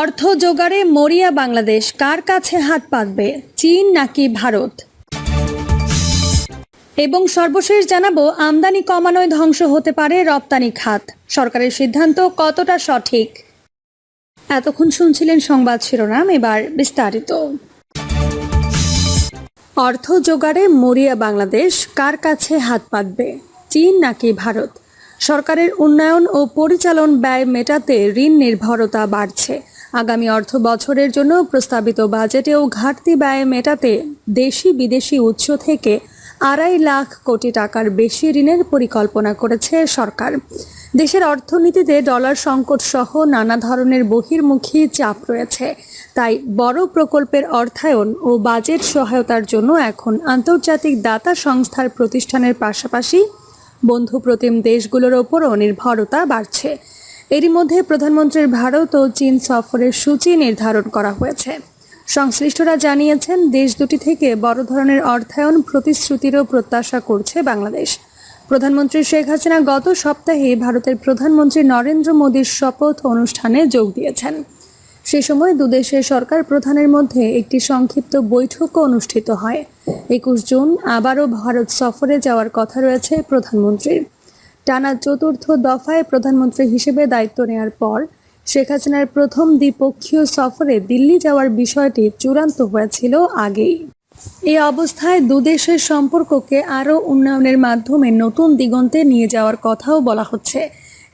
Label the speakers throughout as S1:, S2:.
S1: অর্থ জোগাড়ে মরিয়া বাংলাদেশ কার কাছে হাত পাতবে? চীন নাকি ভারত? এবং সর্বশেষ জানাব, আমদানি কমানোয় ধ্বংস হতে পারে রপ্তানি খাত। সরকারের সিদ্ধান্ত কতটা সঠিক? এতক্ষণ শুনছিলেন সংবাদ শিরোনাম, এবার বিস্তারিত। অর্থ জোগাড়ে মরিয়া বাংলাদেশ কার কাছে হাত পাতবে? চীন নাকি ভারত? সরকারের উন্নয়ন ও পরিচালন ব্যয় মেটাতে ঋণ নির্ভরতা বাড়ছে। আগামী অর্থ বছরের জন্য প্রস্তাবিত বাজেটেও ঘাটতি ব্যয় মেটাতে দেশি বিদেশি উৎস থেকে আড়াই লাখ কোটি টাকার বেশি ঋণের পরিকল্পনা করেছে সরকার। দেশের অর্থনীতিতে ডলার সংকট সহ নানা ধরনের বহির্মুখী চাপ রয়েছে। তাই বড় প্রকল্পের অর্থায়ন ও বাজেট সহায়তার জন্য এখন আন্তর্জাতিক দাতা সংস্থার প্রতিষ্ঠানের পাশাপাশি বন্ধু প্রতিম দেশগুলোর ওপরও নির্ভরতা বাড়ছে। এরই মধ্যে প্রধানমন্ত্রীর ভারত ও চীন সফরের সূচি নির্ধারণ করা হয়েছে। সংশ্লিষ্টরা জানিয়েছেন, দেশ দুটি থেকে বড় ধরনের অর্থায়ন প্রতিশ্রুতিরও প্রত্যাশা করছে বাংলাদেশ। প্রধানমন্ত্রী শেখ হাসিনা গত সপ্তাহে ভারতের প্রধানমন্ত্রী নরেন্দ্র মোদীর শপথ অনুষ্ঠানে যোগ দিয়েছেন। সে সময় দুদেশের সরকার প্রধানের মধ্যে একটি সংক্ষিপ্ত বৈঠকও অনুষ্ঠিত হয়। একুশ জুন আবারও ভারত সফরে যাওয়ার কথা রয়েছে প্রধানমন্ত্রীর। টানা চতুর্থ দফায় প্রধানমন্ত্রী হিসেবে দায়িত্ব নেওয়ার পর শেখ হাসিনার প্রথম দ্বিপক্ষীয় সফরে দিল্লি যাওয়ার বিষয়টি চূড়ান্ত হয়েছিল আগেই। এই অবস্থায় দুদেশের সম্পর্ককে আরও উন্নয়নের মাধ্যমে নতুন দিগন্তে নিয়ে যাওয়ার কথাও বলা হচ্ছে।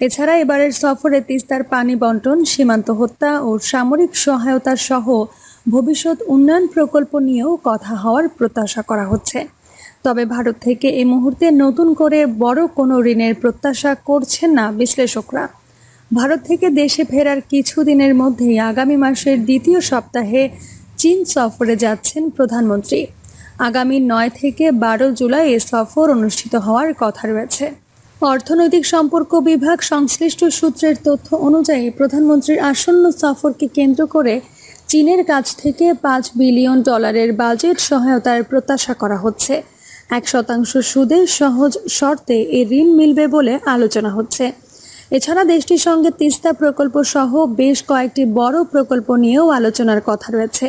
S1: এছাড়া এবারের সফরে তিস্তার পানি বন্টন, সীমান্ত হত্যা ও সামরিক সহায়তা সহ ভবিষ্যৎ উন্নয়ন প্রকল্প নিয়েও কথা হওয়ার প্রত্যাশা করা হচ্ছে। তবে ভারত থেকে এই মুহূর্তে নতুন করে বড় কোনো ঋণের প্রত্যাশা করছেন না বিশ্লেষকরা। ভারত থেকে দেশে ফেরার কিছুদিনের মধ্যেই আগামী মাসের দ্বিতীয় সপ্তাহে চীন সফরে যাচ্ছেন প্রধানমন্ত্রী। আগামী নয় থেকে বারো জুলাই এ সফর অনুষ্ঠিত হওয়ার কথা রয়েছে। অর্থনৈতিক সম্পর্ক বিভাগ সংশ্লিষ্ট সূত্রের তথ্য অনুযায়ী প্রধানমন্ত্রীর আসন্ন সফরকে কেন্দ্র করে চীনের কাছ থেকে পাঁচ বিলিয়ন ডলারের বাজেট সহায়তার প্রত্যাশা করা হচ্ছে। এক শতাংশ সুদে সহজ শর্তে এই ঋণ মিলবে বলে আলোচনা হচ্ছে। এছাড়া দেশটির সঙ্গে তিস্তা প্রকল্প সহ বেশ কয়েকটি বড় প্রকল্প নিয়েও আলোচনার কথা রয়েছে।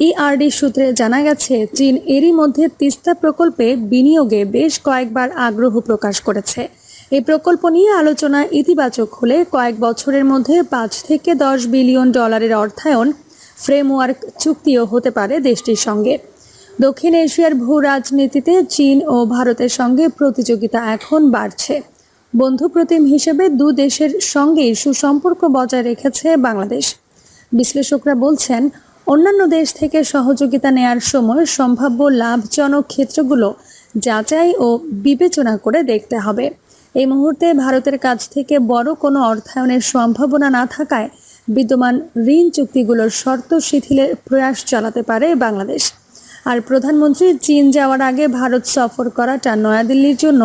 S1: ইআরডি সূত্রে জানা গেছে, চীন এরই মধ্যে তিস্তা প্রকল্পে বিনিয়োগে বেশ কয়েকবার আগ্রহ প্রকাশ করেছে। এই প্রকল্প নিয়ে আলোচনা ইতিবাচক হলে কয়েক বছরের মধ্যে পাঁচ থেকে দশ বিলিয়ন ডলারের অর্থায়ন ফ্রেমওয়ার্ক চুক্তিও হতে পারে দেশটির সঙ্গে। দক্ষিণ এশিয়ার ভূ রাজনীতিতে চীন ও ভারতের সঙ্গে প্রতিযোগিতা এখন বাড়ছে। বন্ধুপ্রতিম হিসেবে দু দেশের সঙ্গেই সুসম্পর্ক বজায় রেখেছে বাংলাদেশ। বিশ্লেষকরা বলছেন, অন্যান্য দেশ থেকে সহযোগিতা নেয়ার সময় সম্ভাব্য লাভজনক ক্ষেত্রগুলো যাচাই ও বিবেচনা করে দেখতে হবে। এই মুহূর্তে ভারতের কাছ থেকে বড় কোনো অর্থায়নের সম্ভাবনা না থাকায় বিদ্যমান ঋণ চুক্তিগুলোর শর্ত শিথিলের প্রয়াস চালাতে পারে বাংলাদেশ। আর প্রধানমন্ত্রী চীন যাওয়ার আগে ভারত সফর করাটা নয়াদিল্লির জন্য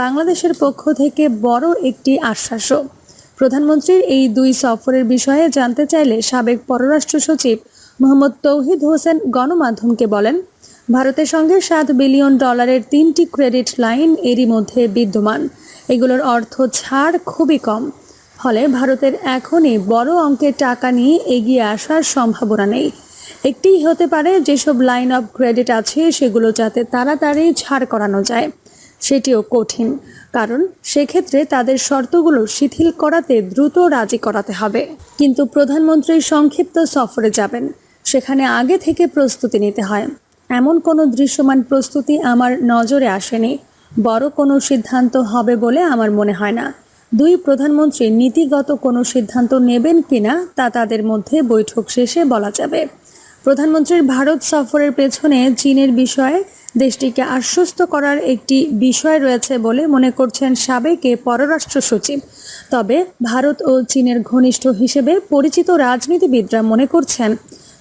S1: বাংলাদেশের পক্ষ থেকে বড় একটি আশ্বাসও। প্রধানমন্ত্রীর এই দুই সফরের বিষয়ে জানতে চাইলে সাবেক পররাষ্ট্র সচিব মোহাম্মদ তৌহিদ হোসেন গণমাধ্যমকে বলেন, ভারতের সঙ্গে সাত বিলিয়ন ডলারের তিনটি ক্রেডিট লাইন এরই মধ্যে বিদ্যমান। এগুলোর অর্থ ছাড় খুবই কম। ফলে ভারতের এখনই বড় অঙ্কের টাকা নিয়ে এগিয়ে আসার সম্ভাবনা নেই। একটি হতে পারে যেসব লাইন অফ ক্রেডিট আছে সেগুলো যাতে তাড়াতাড়ি ছাড় করানো যায়, সেটিও কঠিন। কারণ সেক্ষেত্রে তাদের শর্তগুলো শিথিল করাতে দ্রুত রাজি করাতে হবে। কিন্তু প্রধানমন্ত্রী সংক্ষিপ্ত সফরে যাবেন, সেখানে আগে থেকে প্রস্তুতি নিতে হয়। এমন কোনো দৃশ্যমান প্রস্তুতি আমার নজরে আসেনি। বড় কোনো সিদ্ধান্ত হবে বলে আমার মনে হয় না। দুই প্রধানমন্ত্রী নীতিগত কোনো সিদ্ধান্ত নেবেন কিনা তা তাদের মধ্যে বৈঠক শেষে বলা যাবে। প্রধানমন্ত্রীর ভারত সফরের পেছনে চীনের বিষয়ে দেশটিকে আশ্বস্ত করার একটি বিষয় রয়েছে বলে মনে করছেন সাবেক এ পররাষ্ট্র সচিব। তবে ভারত ও চীনের ঘনিষ্ঠ হিসেবে পরিচিত রাজনীতিবিদরা মনে করছেন,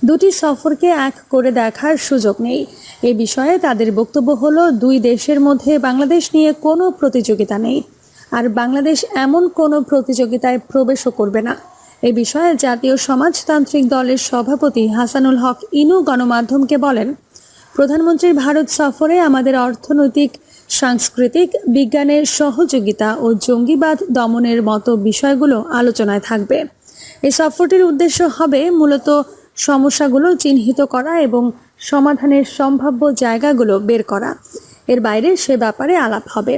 S1: দুটি সফরকে এক করে দেখার সুযোগ নেই। এ বিষয়ে তাদের বক্তব্য হলো, দুই দেশের মধ্যে বাংলাদেশ নিয়ে কোনো প্রতিযোগিতা নেই। আর বাংলাদেশ এমন কোনো প্রতিযোগিতায় প্রবেশও করবে না। এ বিষয়ে জাতীয় সমাজতান্ত্রিক দলের সভাপতি হাসানুল হক ইনু গণমাধ্যমকে বলেন, প্রধানমন্ত্রীর ভারত সফরে আমাদের অর্থনৈতিক, সাংস্কৃতিক, বিজ্ঞানের সহযোগিতা ও জঙ্গিবাদ দমনের মতো বিষয়গুলো আলোচনায় থাকবে। এই সফরটির উদ্দেশ্য হবে মূলত সমস্যাগুলো চিহ্নিত করা এবং সমাধানের সম্ভাব্য জায়গাগুলো বের করা। এর বাইরে সে ব্যাপারে আলাপ হবে।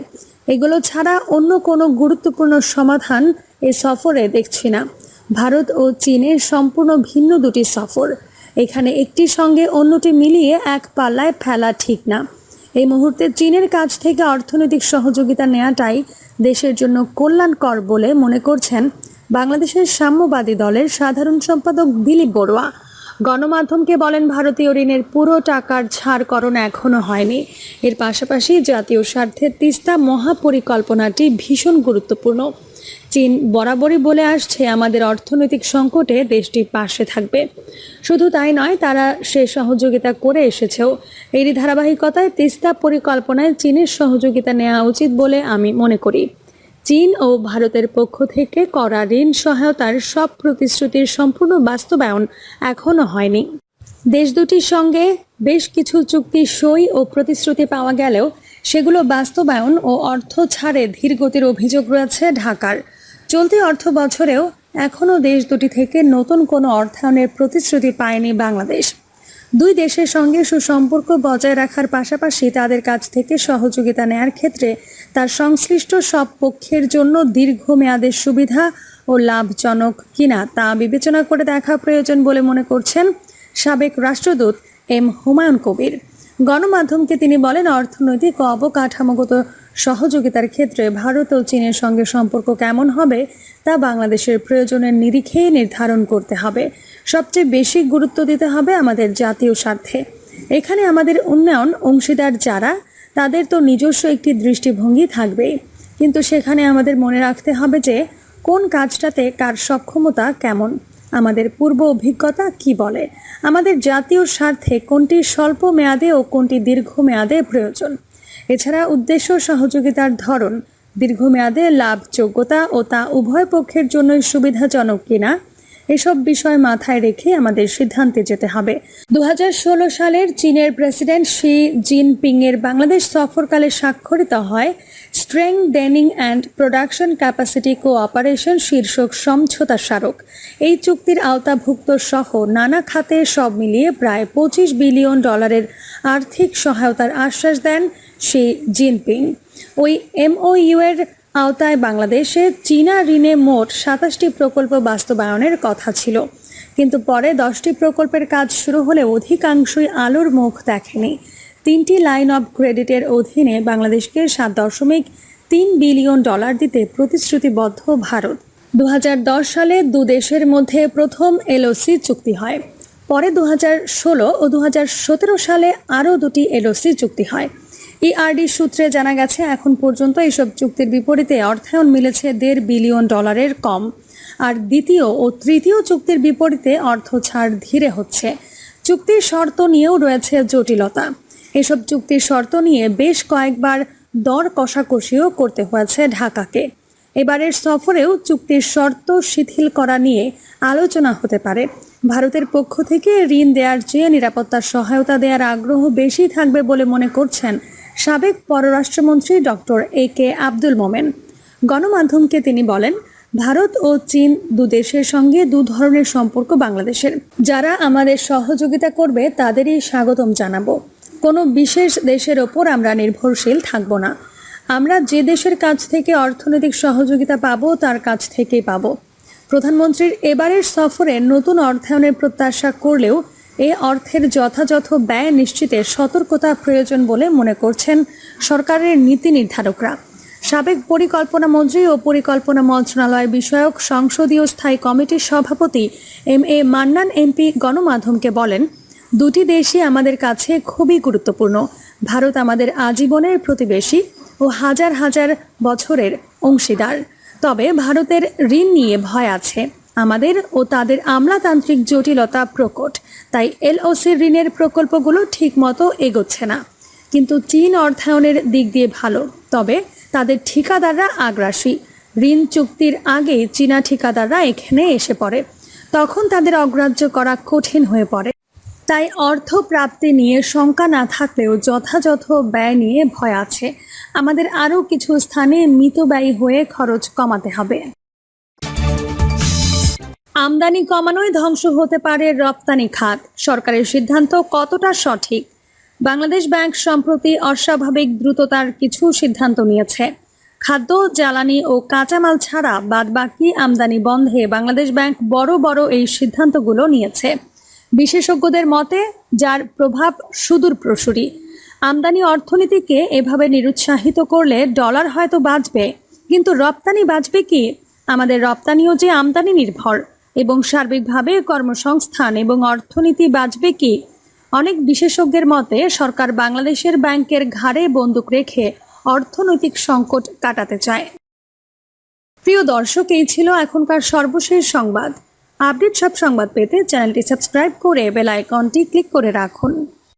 S1: এগুলো ছাড়া অন্য কোনো গুরুত্বপূর্ণ সমাধান এ সফরে দেখছি না। ভারত ও চীনের সম্পূর্ণ ভিন্ন দুটি সফর। এখানে একটির সঙ্গে অন্যটি মিলিয়ে এক পাল্লায় ফেলা ঠিক না। এই মুহূর্তে চীনের কাছ থেকে অর্থনৈতিক সহযোগিতা নেওয়াটাই দেশের জন্য কল্যাণকর বলে মনে করছেন বাংলাদেশের সাম্যবাদী দলের সাধারণ সম্পাদক দিলীপ বড়ুয়া। গণমাধ্যমকে বলেন, ভারতীয় ঋণের পুরো টাকার ছাড়করণ এখনও হয়নি। এর পাশাপাশি জাতীয় স্বার্থের তিস্তা মহাপরিকল্পনাটি ভীষণ গুরুত্বপূর্ণ। চীন বরাবরই বলে আসছে আমাদের অর্থনৈতিক সংকটে দেশটি পাশে থাকবে। শুধু তাই নয়, তারা সে সহযোগিতা করে এসেছেও। এরই ধারাবাহিকতায় তিস্তা পরিকল্পনায় চীনের সহযোগিতা নেওয়া উচিত বলে আমি মনে করি। চীন ও ভারতের পক্ষ থেকে করা ঋণ সহায়তার সব প্রতিশ্রুতির সম্পূর্ণ বাস্তবায়ন এখনও হয়নি। দেশ দুটির সঙ্গে বেশ কিছু চুক্তি সই ও প্রতিশ্রুতি পাওয়া গেলেও সেগুলো বাস্তবায়ন ও অর্থ ছাড়ে ধীরগতির অভিযোগ রয়েছে ঢাকার। চলতি অর্থ বছরেও এখনও দেশ দুটি থেকে নতুন কোনো অর্থায়নের প্রতিশ্রুতি পায়নি বাংলাদেশ। দুই দেশের সঙ্গে সুসম্পর্ক বজায় রাখার পাশাপাশি তাদের কাছ থেকে সহযোগিতা নেয়ার ক্ষেত্রে তার সংশ্লিষ্ট সব পক্ষের জন্য দীর্ঘমেয়াদের সুবিধা ও লাভজনক কিনা তা বিবেচনা করে দেখা প্রয়োজন বলে মনে করছেন সাবেক রাষ্ট্রদূত এম হুমায়ুন কবির। গণমাধ্যমকে তিনি বলেন, অর্থনৈতিক ও অবকাঠামোগত সহযোগিতার ক্ষেত্রে ভারত ও চীনের সঙ্গে সম্পর্ক কেমন হবে তা বাংলাদেশের প্রয়োজনের নিরিখে নির্ধারণ করতে হবে। সবচেয়ে বেশি গুরুত্ব দিতে হবে আমাদের জাতীয় স্বার্থে। এখানে আমাদের উন্নয়ন অংশীদার যারা, তাদের তো নিজস্ব একটি দৃষ্টিভঙ্গি থাকবেই। কিন্তু সেখানে আমাদের মনে রাখতে হবে যে, কোন কাজটাতে কার সক্ষমতা কেমন? আমাদের পূর্ব অভিজ্ঞতা কি বলে? আমাদের জাতীয় স্বার্থে কোনটি স্বল্প মেয়াদে ও কোনটি দীর্ঘমেয়াদে প্রয়োজন? এছাড়া উদ্দেশ্য সহযোগিতার ধরন, দীর্ঘমেয়াদে লাভ যোগ্যতা ও তা উভয় পক্ষের জন্যই সুবিধাজনক কিনা, এসব বিষয় মাথায় রেখে আমাদের সিদ্ধান্তে যেতে হবে। দু সালের চীনের প্রেসিডেন্ট শি জিনপিং এর বাংলাদেশ সফরকালে স্বাক্ষরিত হয় strengthening and production capacity cooperation শীর্ষক সমঝোতা স্মারক। এই চুক্তির আওতাভুক্ত সহ নানা খাতে সব মিলিয়ে প্রায় পঁচিশ বিলিয়ন ডলারের আর্থিক সহায়তার আশ্বাস দেন শি জিনপিং। ওই এমওইউ এর আওতায় বাংলাদেশে চীনা ঋণে মোট সাতাশটি প্রকল্প বাস্তবায়নের কথা ছিল। কিন্তু পরে দশটি প্রকল্পের কাজ শুরু হলে অধিকাংশই আলোর মুখ দেখেনি। তিনটি লাইন অফ ক্রেডিটের অধীনে বাংলাদেশকে সাত দশমিক তিন বিলিয়ন ডলার দিতে প্রতিশ্রুতিবদ্ধ ভারত। দু হাজার দশ সালে দু দেশের মধ্যে প্রথম এলওসি চুক্তি হয়। পরে দু ষোলো ও দু হাজার সতেরো সালে আরও দুটি এলওসি চুক্তি হয়। ইআরডি সূত্রে জানা গেছে, এখন পর্যন্ত এইসব চুক্তির বিপরীতে অর্থায়ন মিলেছে দেড় বিলিয়ন ডলারের কম। আর দ্বিতীয় ও তৃতীয় চুক্তির বিপরীতে অর্থ ছাড় ধীরে হচ্ছে। চুক্তির শর্ত নিয়েও রয়েছে জটিলতা। এসব চুক্তির শর্ত নিয়ে বেশ কয়েকবার দর কষাকষিও করতে হয়েছে ঢাকাকে। এবারের সফরেও চুক্তির শর্ত শিথিল করা নিয়ে আলোচনা হতে পারে। ভারতের পক্ষ থেকে ঋণ দেওয়ার চেয়ে নিরাপত্তার সহায়তা দেওয়ার আগ্রহ বেশি থাকবে বলে মনে করছেন সাবেক পররাষ্ট্রমন্ত্রী ডক্টর এ কে আব্দুল মোমেন। গণমাধ্যমকে তিনি বলেন, ভারত ও চীন দু দেশের সঙ্গে দু ধরনের সম্পর্ক বাংলাদেশের। যারা আমাদের সহযোগিতা করবে, তাদেরই স্বাগতম জানাব। কোনো বিশেষ দেশের ওপর আমরা নির্ভরশীল থাকব না। আমরা যে দেশের কাছ থেকে অর্থনৈতিক সহযোগিতা পাবো, তার কাছ থেকেই পাবো। প্রধানমন্ত্রীর এবারের সফরে নতুন অর্থায়নের প্রত্যাশা করলেও এ অর্থের যথাযথ ব্যয় নিশ্চিতে সতর্কতা প্রয়োজন বলে মনে করছেন সরকারের নীতি নির্ধারকরা। সাবেক পরিকল্পনা মন্ত্রী ও পরিকল্পনা মন্ত্রণালয় বিষয়ক সংসদীয় স্থায়ী কমিটির সভাপতি এম এ মান্নান এমপি গণমাধ্যমকে বলেন, দুটি দেশই আমাদের কাছে খুবই গুরুত্বপূর্ণ। ভারত আমাদের আজীবনের প্রতিবেশী ও হাজার হাজার বছরের অংশীদার। তবে ভারতের ঋণ নিয়ে ভয় আছে। আমাদের ও তাদের আমলাতান্ত্রিক জটিলতা প্রকট, তাই এলওসির ঋণের প্রকল্পগুলো ঠিকমতো এগোচ্ছে না। কিন্তু চীন অর্থায়নের দিক দিয়ে ভালো, তবে তাদের ঠিকাদাররা আগ্রাসী। ঋণ চুক্তির আগে চীনা ঠিকাদাররা এখানে এসে পড়ে, তখন তাদের অগ্রাহ্য করা কঠিন হয়ে পড়ে। তাই অর্থ প্রাপ্তি নিয়ে শঙ্কা না থাকলেও যথাযথ ব্যয় নিয়ে ভয় আছে। আমাদের আরও কিছু স্থানে মিতব্যয়ী হয়ে খরচ কমাতে হবে। আমদানি কমানোই ধ্বংস হতে পারে রপ্তানি খাত। সরকারের সিদ্ধান্ত কতটা সঠিক? বাংলাদেশ ব্যাংক সম্প্রতি অস্বাভাবিক দ্রুততার কিছু সিদ্ধান্ত নিয়েছে। খাদ্য, জ্বালানি ও কাঁচামাল ছাড়া বাদবাকি আমদানি বন্ধে বাংলাদেশ ব্যাংক বড় বড় এই সিদ্ধান্তগুলো নিয়েছে। বিশেষজ্ঞদের মতে, যার প্রভাব সুদূর প্রসূরী, আমদানি অর্থনীতিকে এভাবে নিরুৎসাহিত করলে ডলার হয়তো বাঁচবে, কিন্তু রপ্তানি বাঁচবে কি? আমাদের রপ্তানিও যে আমদানি নির্ভর। এবং সার্বিকভাবে কর্মসংস্থান এবং অর্থনীতি বাঁচবে কি? অনেক বিশেষজ্ঞের মতে, সরকার বাংলাদেশের ব্যাংকের ঘাড়ে বন্দুক রেখে অর্থনৈতিক সংকট কাটাতে চায়। প্রিয় দর্শক, এই ছিল এখনকার সর্বশেষ সংবাদ। আপডেট সব সংবাদ পেতে চ্যানেলটি সাবস্ক্রাইব করে বেল আইকনটি ক্লিক করে রাখুন।